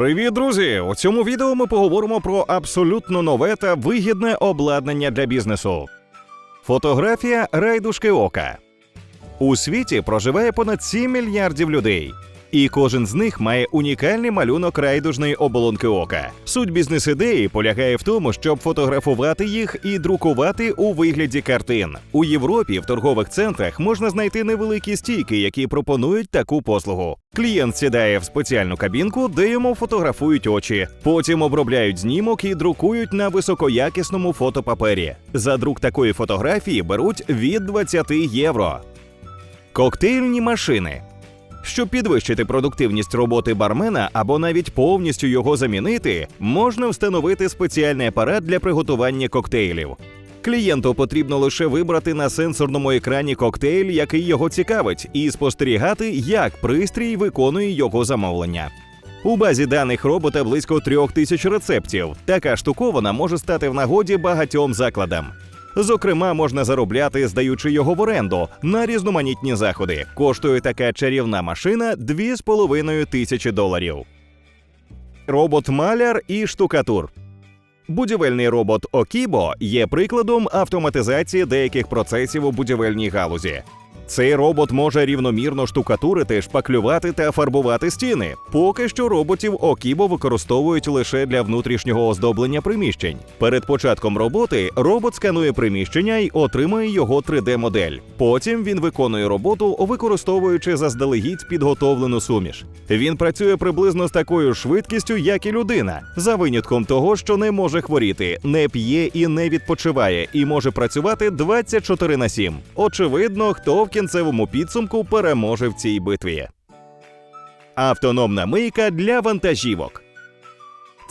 Привіт, друзі! У цьому відео ми поговоримо про абсолютно нове та вигідне обладнання для бізнесу. Фотографія райдушки ока. У світі проживає понад 7 мільярдів людей. І кожен з них має унікальний малюнок райдужної оболонки ока. Суть бізнес-ідеї полягає в тому, щоб фотографувати їх і друкувати у вигляді картин. У Європі в торгових центрах можна знайти невеликі стійки, які пропонують таку послугу. Клієнт сідає в спеціальну кабінку, де йому фотографують очі. Потім обробляють знімок і друкують на високоякісному фотопапері. За друк такої фотографії беруть від 20 євро. Коктейльні машини. Щоб підвищити продуктивність роботи бармена або навіть повністю його замінити, можна встановити спеціальний апарат для приготування коктейлів. Клієнту потрібно лише вибрати на сенсорному екрані коктейль, який його цікавить, і спостерігати, як пристрій виконує його замовлення. У базі даних робота близько трьох тисяч рецептів. Така штуковина може стати в нагоді багатьом закладам. Зокрема, можна заробляти, здаючи його в оренду на різноманітні заходи. Коштує така чарівна машина 2,5 тисячі доларів. Робот-маляр і штукатур. Будівельний робот Окібо є прикладом автоматизації деяких процесів у будівельній галузі. Цей робот може рівномірно штукатурити, шпаклювати та фарбувати стіни. Поки що роботів Окібо використовують лише для внутрішнього оздоблення приміщень. Перед початком роботи робот сканує приміщення і отримує його 3D-модель. Потім він виконує роботу, використовуючи заздалегідь підготовлену суміш. Він працює приблизно з такою швидкістю, як і людина, за винятком того, що не може хворіти, не п'є і не відпочиває, і може працювати 24 на 7. Очевидно, хто в кінцевому підсумку переможе в цій битві. Автономна мийка для вантажівок.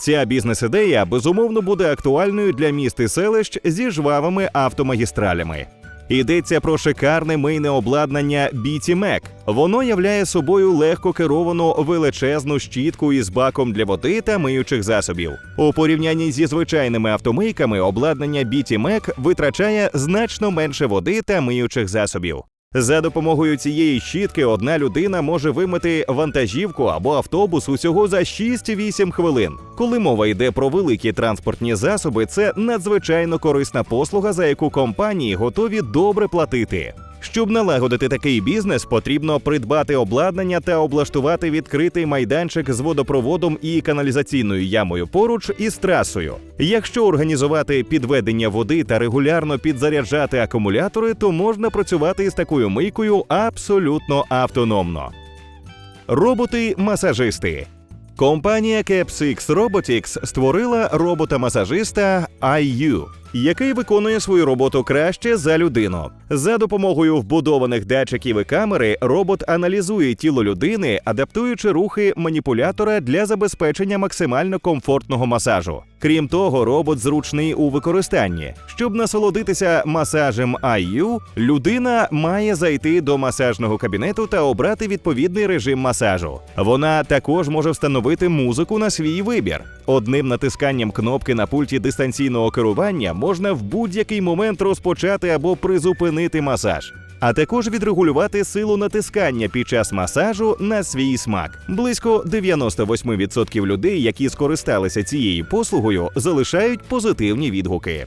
Ця бізнес-ідея безумовно буде актуальною для міст і селищ зі жвавими автомагістралями. Йдеться про шикарне мийне обладнання BT Mac. Воно являє собою легко керовану величезну щітку із баком для води та миючих засобів. У порівнянні зі звичайними автомийками обладнання BT Mac витрачає значно менше води та миючих засобів. За допомогою цієї щітки одна людина може вимити вантажівку або автобус усього за 6-8 хвилин. Коли мова йде про великі транспортні засоби, це надзвичайно корисна послуга, за яку компанії готові добре платити. Щоб налагодити такий бізнес, потрібно придбати обладнання та облаштувати відкритий майданчик з водопроводом і каналізаційною ямою поруч із трасою. Якщо організувати підведення води та регулярно підзаряджати акумулятори, то можна працювати із такою мийкою абсолютно автономно. Роботи-масажисти. Компанія CapsX Robotics створила робота-масажиста IU, який виконує свою роботу краще за людину. За допомогою вбудованих датчиків і камери робот аналізує тіло людини, адаптуючи рухи маніпулятора для забезпечення максимально комфортного масажу. Крім того, робот зручний у використанні. Щоб насолодитися масажем IU, людина має зайти до масажного кабінету та обрати відповідний режим масажу. Вона також може встановити музику на свій вибір. Одним натисканням кнопки на пульті дистанційного керування можна в будь-який момент розпочати або призупинити масаж. А також відрегулювати силу натискання під час масажу на свій смак. Близько 98% людей, які скористалися цією послугою, залишають позитивні відгуки.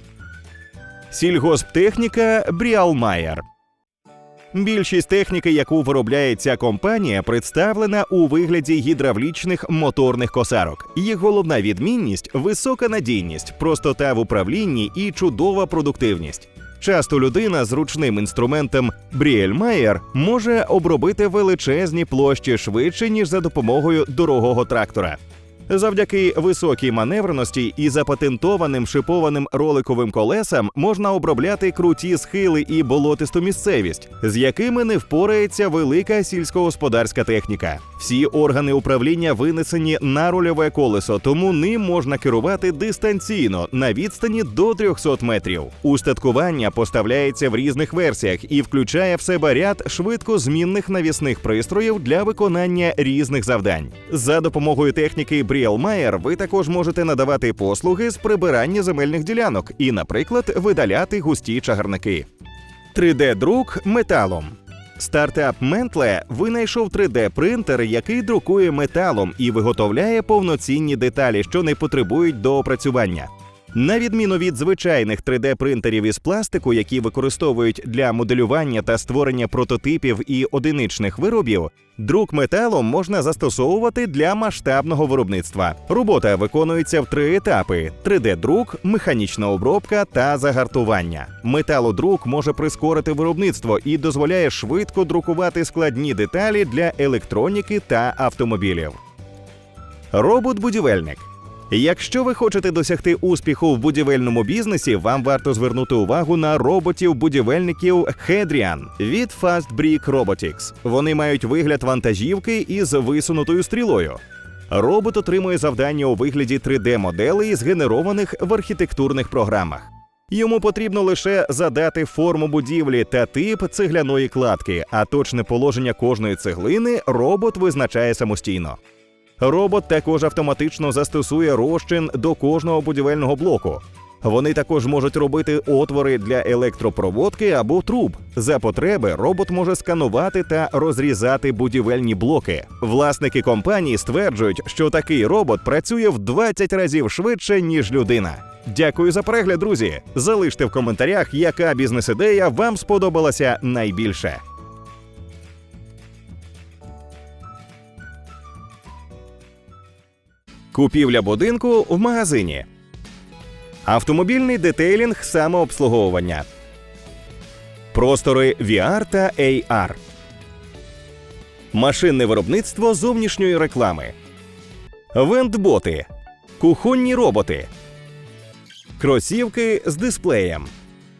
Сільгосптехніка Бріалмайер. Більшість техніки, яку виробляє ця компанія, представлена у вигляді гідравлічних моторних косарок. Їх головна відмінність висока надійність, простота в управлінні і чудова продуктивність. Часто людина з ручним інструментом Бріельмаєр може обробити величезні площі швидше ніж за допомогою дорогого трактора. Завдяки високій маневреності і запатентованим шипованим роликовим колесам можна обробляти круті схили і болотисту місцевість, з якими не впорається велика сільськогосподарська техніка. Всі органи управління винесені на рульове колесо, тому ним можна керувати дистанційно на відстані до 300 метрів. Устаткування поставляється в різних версіях і включає в себе ряд швидкозмінних навісних пристроїв для виконання різних завдань. За допомогою техніки Бріелмаєр ви також можете надавати послуги з прибирання земельних ділянок і, наприклад, видаляти густі чагарники. 3D-друк металом. Стартап Ментле винайшов 3D-принтер, який друкує металом і виготовляє повноцінні деталі, що не потребують доопрацювання. На відміну від звичайних 3D-принтерів із пластику, які використовують для моделювання та створення прототипів і одиничних виробів, друк металом можна застосовувати для масштабного виробництва. Робота виконується в три етапи: 3D-друк, механічна обробка та загартування. Металодрук може прискорити виробництво і дозволяє швидко друкувати складні деталі для електроніки та автомобілів. Робот-будівельник. Якщо ви хочете досягти успіху в будівельному бізнесі, вам варто звернути увагу на роботів-будівельників Hedrian від Fast Brick Robotics. Вони мають вигляд вантажівки із висунутою стрілою. Робот отримує завдання у вигляді 3D-моделей, згенерованих в архітектурних програмах. Йому потрібно лише задати форму будівлі та тип цегляної кладки, а точне положення кожної цеглини робот визначає самостійно. Робот також автоматично застосує розчин до кожного будівельного блоку. Вони також можуть робити отвори для електропроводки або труб. За потреби робот може сканувати та розрізати будівельні блоки. Власники компанії стверджують, що такий робот працює в 20 разів швидше, ніж людина. Дякую за перегляд, друзі. Залиште в коментарях, яка бізнес-ідея вам сподобалася найбільше. Купівля будинку в магазині. Автомобільний детейлінг самообслуговування. Простори VR та AR. Машинне виробництво зовнішньої реклами. Вендботи. Кухонні роботи. Кросівки з дисплеєм.